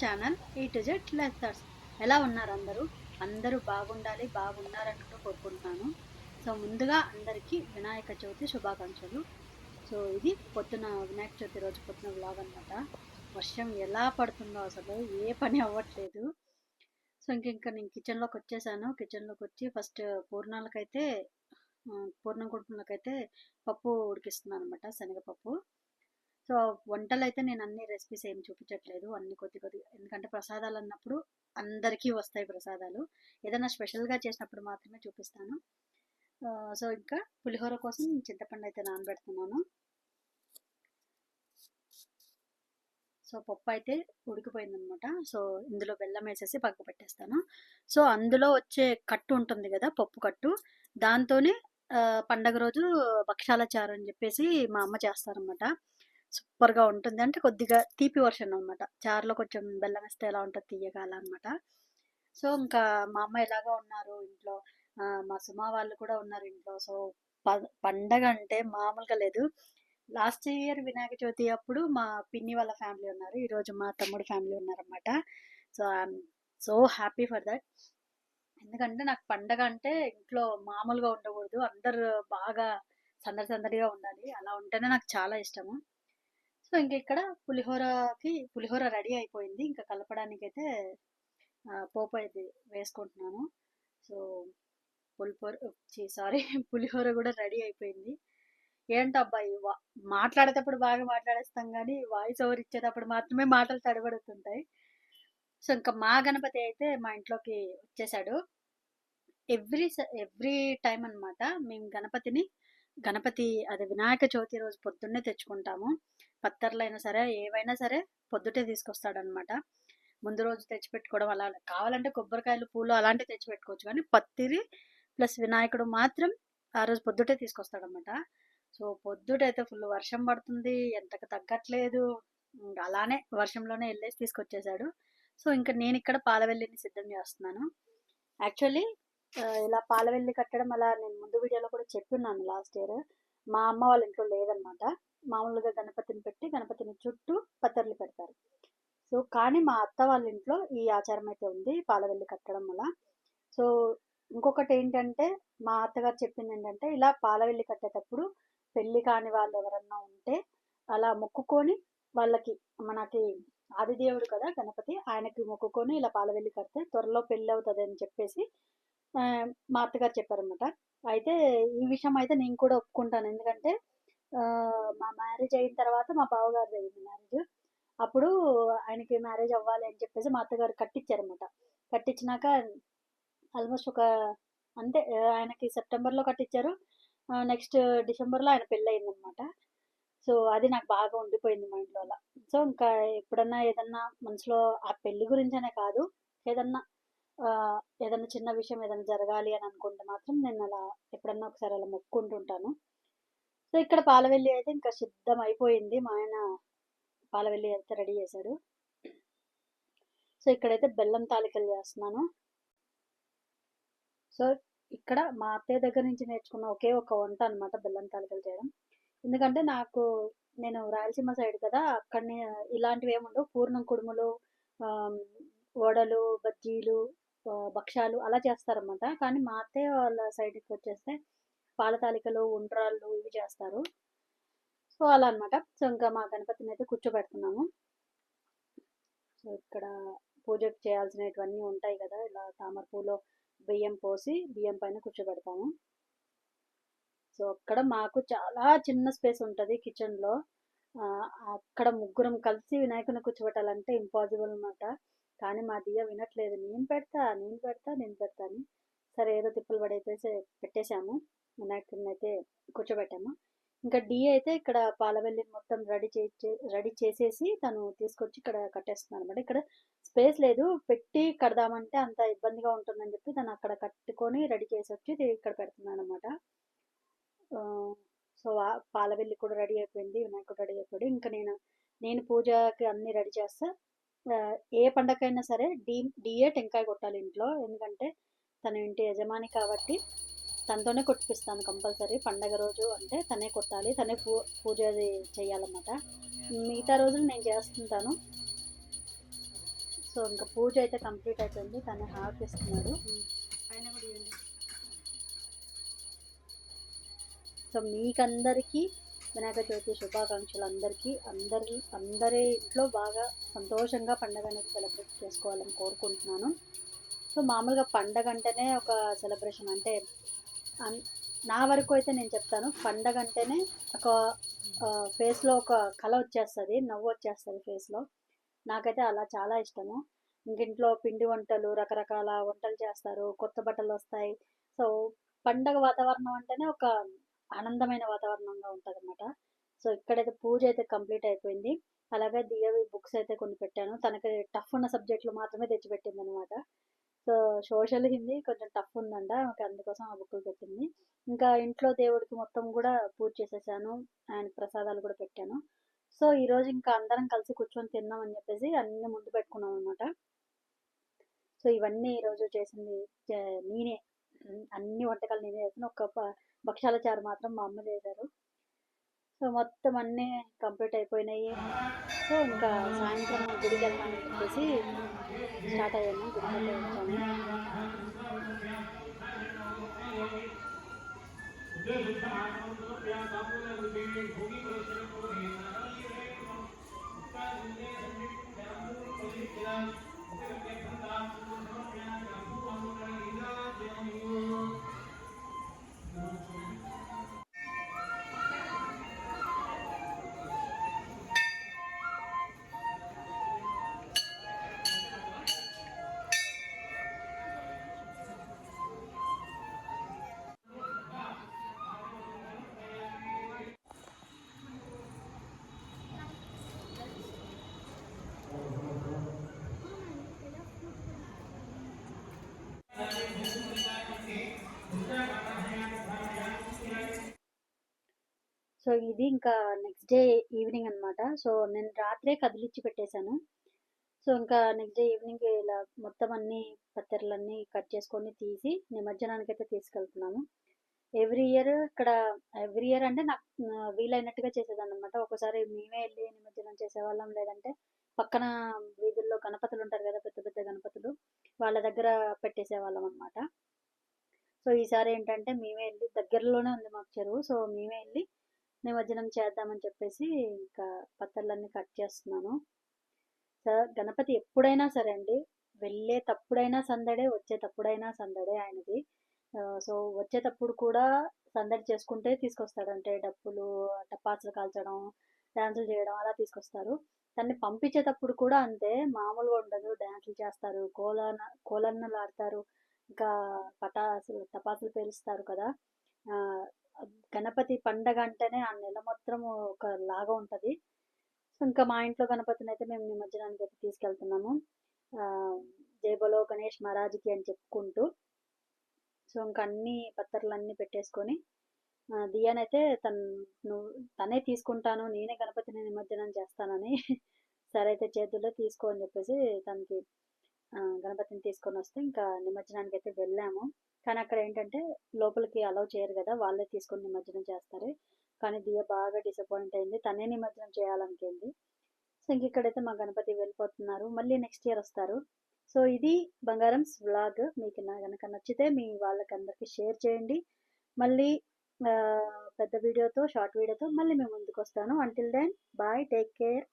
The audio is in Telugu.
ఛానల్ ఈ టు జెడ్ లెసర్స్ ఎలా ఉన్నారు అందరూ? అందరూ బాగుండాలి బాగున్నారనుకుంటూ కోరుకుంటున్నాను. సో ముందుగా అందరికీ వినాయక చవితి శుభాకాంక్షలు. సో ఇది పొద్దున వినాయక చవితి రోజు పొద్దున వ్లాగ్ అనమాట వర్షం ఎలా పడుతుందో అసలు ఏ పని అవ్వట్లేదు. సో ఇంక ఇంకా నేను కిచెన్లోకి వచ్చేసాను. కిచెన్లోకి వచ్చి ఫస్ట్ పూర్ణాలకైతే పూర్ణం పూర్ణం అయితే పప్పు ఉడికిస్తున్నాను అనమాట శనగపప్పు. సో వంటలు అయితే నేను అన్ని రెసిపీస్ ఏం చూపించట్లేదు. అన్ని కొద్ది కొద్ది ఎందుకంటే ప్రసాదాలు అన్నప్పుడు అందరికీ వస్తాయి ప్రసాదాలు. ఏదైనా స్పెషల్గా చేసినప్పుడు మాత్రమే చూపిస్తాను. సో ఇంకా పులిహోర కోసం చింతపండు అయితే నానబెడుతున్నాను. సో పప్పు అయితే ఉడికిపోయిందనమాట సో ఇందులో బెల్లం వేసేసి పక్క పెట్టేస్తాను. సో అందులో వచ్చే కట్టు ఉంటుంది కదా పప్పు కట్టు. దాంతోనే పండగ రోజు భక్షాల చారు అని చెప్పేసి మా అమ్మ చేస్తారనమాట సూపర్గా ఉంటుంది. అంటే కొద్దిగా తీపి వర్షన్ అనమాట చారులో కొంచెం బెల్లం వేస్తే ఎలా ఉంటుంది తీయగాల అనమాట సో ఇంకా మా అమ్మ ఎలాగో ఉన్నారు ఇంట్లో. మా సుమా వాళ్ళు కూడా ఉన్నారు ఇంట్లో. సో ప- పండగ అంటే మామూలుగా లేదు. లాస్ట్ ఇయర్ వినాయక చవితి అప్పుడు మా పిన్ని వాళ్ళ ఫ్యామిలీ ఉన్నారు. ఈరోజు మా తమ్ముడు ఫ్యామిలీ ఉన్నారనమాట so I'm so happy for that. ఎందుకంటే నాకు పండగ అంటే ఇంట్లో మామూలుగా ఉండకూడదు. అందరు బాగా సందడి సందడిగా ఉండాలి. అలా ఉంటేనే నాకు చాలా ఇష్టము. సో ఇంక ఇక్కడ పులిహోరకి పులిహోర రెడీ అయిపోయింది. ఇంకా కలపడానికి అయితే పోపు అయితే వేసుకుంటున్నాను. సో పులిహోర సారీ పులిహోర కూడా రెడీ అయిపోయింది. ఏంటో అబ్బాయి వా- మాట్లాడేటప్పుడు బాగా మాట్లాడేస్తాం కానీ వాయిస్ ఓవర్ ఇచ్చేటప్పుడు మాత్రమే మాటలు తడబడుతుంటాయి. సో ఇంకా మా గణపతి అయితే మా ఇంట్లోకి వచ్చేసాడు. ఎవ్రీ ఎవ్రీ టైం అన్నమాట మేము గణపతిని గణపతి అది వినాయక చవితి రోజు పొద్దున్నే తెచ్చుకుంటాము. పత్తర్లైనా అయినా సరే ఏవైనా సరే పొద్దుటే తీసుకొస్తాడనమాట ముందు రోజు తెచ్చిపెట్టుకోవడం అలా కావాలంటే కొబ్బరికాయలు పూలు అలాంటివి తెచ్చిపెట్టుకోవచ్చు. కానీ పత్తిరి ప్లస్ వినాయకుడు మాత్రం ఆ రోజు పొద్దుటే తీసుకొస్తాడనమాట సో పొద్దుటైతే ఫుల్ వర్షం పడుతుంది. ఎంతకు తగ్గట్లేదు. అలానే వర్షంలోనే వెళ్ళేసి తీసుకొచ్చేసాడు. సో ఇంకా నేను ఇక్కడ పాలవెల్లిని సిద్ధం చేస్తున్నాను. యాక్చువల్లీ ఇలా పాలవెల్లి కట్టడం అలా నేను ముందు వీడియోలో కూడా చెప్పున్నాను లాస్ట్ ఇయర్. మా అమ్మ వాళ్ళ ఇంట్లో లేదనమాట మామూలుగా గణపతిని పెట్టి గణపతిని చుట్టూ పత్తర్లు పెడతారు. సో కానీ మా అత్త వాళ్ళ ఇంట్లో ఈ ఆచారం అయితే ఉంది పాలవెల్లి కట్టడం వల్ల. సో ఇంకొకటి ఏంటంటే మా అత్తగారు చెప్పింది ఏంటంటే ఇలా పాలవెల్లి కట్టేటప్పుడు పెళ్ళి కాని వాళ్ళు ఎవరన్నా ఉంటే అలా మొక్కుకొని వాళ్ళకి మనకి ఆదిదేవుడు కదా గణపతి ఆయనకి మొక్కుకొని ఇలా పాలవెల్లి కడితే త్వరలో పెళ్ళి అవుతుంది అని చెప్పేసి మా అత్తగారు చెప్పారనమాట అయితే ఈ విషయం అయితే నేను కూడా ఒప్పుకుంటాను. ఎందుకంటే మా మ్యారేజ్ అయిన తర్వాత మా బావగారు అయింది మ్యారేజ్ అప్పుడు ఆయనకి మ్యారేజ్ అవ్వాలి అని చెప్పేసి మా అత్తగారు కట్టించారనమాట కట్టించినాక ఆల్మోస్ట్ ఒక అంతే ఆయనకి సెప్టెంబర్లో కట్టించారు నెక్స్ట్ డిసెంబర్లో ఆయన పెళ్ళి అయిందనమాట సో అది నాకు బాగా ఉండిపోయింది మైండ్లో అలా. సో ఇంకా ఎప్పుడన్నా ఏదన్నా మనసులో ఆ పెళ్ళి గురించనే కాదు. ఏదన్నా ఏదన్నా చిన్న విషయం ఏదైనా జరగాలి అని అనుకుంటే మాత్రం నేను అలా ఎప్పుడన్నా ఒకసారి అలా మొక్కుంటుంటాను. సో ఇక్కడ పాలవెల్లి అయితే ఇంకా సిద్ధం అయిపోయింది మా ఆయన పాలవెల్లి అయితే రెడీ చేశాడు. సో ఇక్కడైతే బెల్లం తాలికలు చేస్తున్నాను. సో ఇక్కడ మా అత్తయ్య దగ్గర నుంచి నేర్చుకున్న ఒకే ఒక వంట అనమాట బెల్లం తాలికలు చేయడం. ఎందుకంటే నాకు నేను రాయలసీమ సైడ్ కదా అక్కడనే ఇలాంటివి ఏముండవు పూర్ణం కుడుములు వడలు బజ్జీలు భక్ష్యాలు అలా చేస్తారన్నమాట. కానీ మా అత్తయ్య వాళ్ళ సైడ్కి వచ్చేస్తే పాలతాలికలు ఉండ్రాళ్ళు ఇవి చేస్తారు. సో అలా అన్నమాట. సో ఇంకా మా గణపతిని అయితే కూర్చోబెడుతున్నాము. సో ఇక్కడ పూజకు చేయాల్సినవన్నీ ఉంటాయి కదా. ఇలా తామర పూలో బియ్యం పోసి బియ్యం పైన కూర్చోబెడతాము. సో అక్కడ మాకు చాలా చిన్న స్పేస్ ఉంటుంది కిచెన్లో. అక్కడ ముగ్గురం కలిసి వినాయకుని కూర్చోబెట్టాలంటే ఇంపాసిబుల్ అనమాట కానీ మా దియ్య వినట్లేదు. నేను పెడతా నేను పెడతా నేను పెడతా అని సరే ఏదో తిప్పలు పడైతే పెట్టేశాము. వినాయకుడిని అయితే కూర్చోబెట్టాము. ఇంకా డి అయితే ఇక్కడ పాలవెల్లి మొత్తం రెడీ చే రెడీ చేసేసి తను తీసుకొచ్చి ఇక్కడ కట్టేస్తున్నాను అనమాట ఇక్కడ స్పేస్ లేదు. పెట్టి కడదామంటే అంత ఇబ్బందిగా ఉంటుందని చెప్పి తను అక్కడ కట్టుకొని రెడీ చేసి వచ్చి ఇక్కడ పెడుతున్నాను అనమాట సో పాలవెల్లి కూడా రెడీ అయిపోయింది. వినాయకుడు రెడీ అయిపోయాడు. ఇంకా నేను నేను పూజకి అన్ని రెడీ చేస్తా. ఏ పండగకైనా సరే డి డిఏ టెంకాయ కొట్టాలి ఇంట్లో. ఎందుకంటే తన ఇంటి యజమాని కాబట్టి తనతోనే కొట్టిపిస్తాను కంపల్సరీ. పండగ రోజు అంటే తనే కొట్టాలి తనే పూ పూజ అది చేయాలన్నమాట. మిగతా రోజులు నేను చేస్తుంటాను. సో ఇంకా పూజ అయితే కంప్లీట్ అయిపోయింది. తనే హార్ట్ ఇస్తున్నాడు సో మీకందరికీ వినాయక చవితి శుభాకాంక్షలు అందరికీ. అందరి అందరి ఇంట్లో బాగా సంతోషంగా పండగ అనేది సెలబ్రేట్ చేసుకోవాలని కోరుకుంటున్నాను. సో మామూలుగా పండగ అంటేనే ఒక సెలబ్రేషన్ అంటే నా వరకు అయితే నేను చెప్తాను. పండగ అంటేనే ఒక ఫేస్లో ఒక కళ వచ్చేస్తుంది నవ్వు వచ్చేస్తుంది ఫేస్లో. నాకైతే అలా చాలా ఇష్టము. ఇంకింట్లో పిండి వంటలు రకరకాల వంటలు చేస్తారు కొత్త బట్టలు వస్తాయి. సో పండగ వాతావరణం అంటేనే ఒక ఆనందమైన వాతావరణంగా ఉంటుంది అనమాట సో ఇక్కడైతే పూజ అయితే కంప్లీట్ అయిపోయింది. అలాగే దియవి బుక్స్ అయితే కొన్ని పెట్టాను. తనకి టఫ్ ఉన్న సబ్జెక్టులు మాత్రమే తెచ్చిపెట్టింది అనమాట సో సోషల్ హిందీ కొంచెం టఫ్ ఉందంట ఆమెకి అందుకోసం ఆ బుక్కులు పెట్టింది. ఇంకా ఇంట్లో దేవుడికి మొత్తం కూడా పూజ చేసేసాను ఆయన ప్రసాదాలు కూడా పెట్టాను. సో ఈరోజు ఇంకా అందరం కలిసి కూర్చొని తిన్నాం అని చెప్పేసి అన్ని ముందు పెట్టుకున్నాం అనమాట సో ఇవన్నీ ఈరోజు చేసింది నేనే. అన్ని వంటకాలు నేనే చేసిన ఒక ప- భక్షాల చారు మాత్రం మా అమ్మ చేశారు. సో మొత్తం అన్నీ కంప్లీట్ అయిపోయినాయి. సో ఇంకా సాయంత్రం గుడికి వెళ్తామని చెప్పేసి స్టార్ట్ అయ్యాము గుడికి వెళ్ళి ఇది ఇంకా నెక్స్ట్ డే ఈవినింగ్ అన్నమాట. సో నేను రాత్రే కదిలిచ్చి పెట్టేశాను. సో ఇంకా నెక్స్ట్ డే ఈవినింగ్ ఇలా మొత్తం అన్ని పత్తెరలన్నీ కట్ చేసుకొని తీసి నిమజ్జనానికి అయితే తీసుకెళ్తున్నాము ఎవ్రీ ఇయర్ ఇక్కడ ఎవ్రీ ఇయర్ అంటే నాకు వీలైనట్టుగా చేసేదాన్ని అనమాట ఒకసారి మేమే వెళ్ళి నిమజ్జనం చేసేవాళ్ళం. లేదంటే పక్కన వీధుల్లో గణపతులు ఉంటారు కదా పెద్ద పెద్ద గణపతులు వాళ్ళ దగ్గర పెట్టేసేవాళ్ళం అనమాట సో ఈసారి ఏంటంటే మేమే వెళ్ళి దగ్గరలోనే ఉంది మాకు చెరువు. సో మేమే వెళ్ళి నిమజ్జనం చేద్దామని చెప్పేసి ఇంకా పత్తర్లన్నీ కట్ చేస్తున్నాను. గణపతి ఎప్పుడైనా సరే అండి వెళ్ళే తప్పుడైనా సందడే వచ్చేటప్పుడైనా సందడే ఆయనది. సో వచ్చేటప్పుడు కూడా సందడి చేసుకుంటే తీసుకొస్తాడు అంటే డప్పులు టపాసులు కాల్చడం డ్యాన్సులు చేయడం అలా తీసుకొస్తారు. దాన్ని పంపించేటప్పుడు కూడా అంతే మామూలుగా ఉండదు డ్యాన్సులు చేస్తారు కోలన కోలన్నలు ఆడతారు ఇంకా పటాసులు టపాసులు పేలుస్తారు కదా. గణపతి పండగ అంటేనే ఆ నెల మొత్తం ఒక లాగా ఉంటుంది. సో ఇంకా మా ఇంట్లో గణపతిని అయితే మేము నిమజ్జనానికి అయితే తీసుకెళ్తున్నాము. ఆ, గణేష్ మహారాజ్కి అని చెప్పుకుంటూ. సో ఇంకా అన్ని పత్రలన్నీ పెట్టేసుకొని దియానైతే తను నువ్వు తనే తీసుకుంటాను నేనే గణపతిని నిమజ్జనం చేస్తానని సరే అయితే చేతుల్లో తీసుకో అని చెప్పేసి తనకి గణపతిని తీసుకొని వస్తే ఇంకా నిమజ్జనానికి అయితే వెళ్ళాము. కానీ అక్కడ ఏంటంటే లోపలికి అలౌ చేయరు కదా వాళ్ళే తీసుకొని నిమజ్జనం చేస్తారు. కానీ దియ బాగా డిసప్పాయింట్ అయింది తనే నిమజ్జనం చేయాలనుకుంది. సో ఇంక ఇక్కడైతే మా గణపతి వెళ్ళిపోతున్నారు మళ్ళీ నెక్స్ట్ ఇయర్ వస్తారు. సో ఇది బంగారంస్ వ్లాగ్ మీకు నా కనుక నచ్చితే మీ వాళ్ళకి అందరికీ షేర్ చేయండి. మళ్ళీ పెద్ద వీడియోతో షార్ట్ వీడియోతో మళ్ళీ మేము ముందుకు వస్తాను. Until then bye take care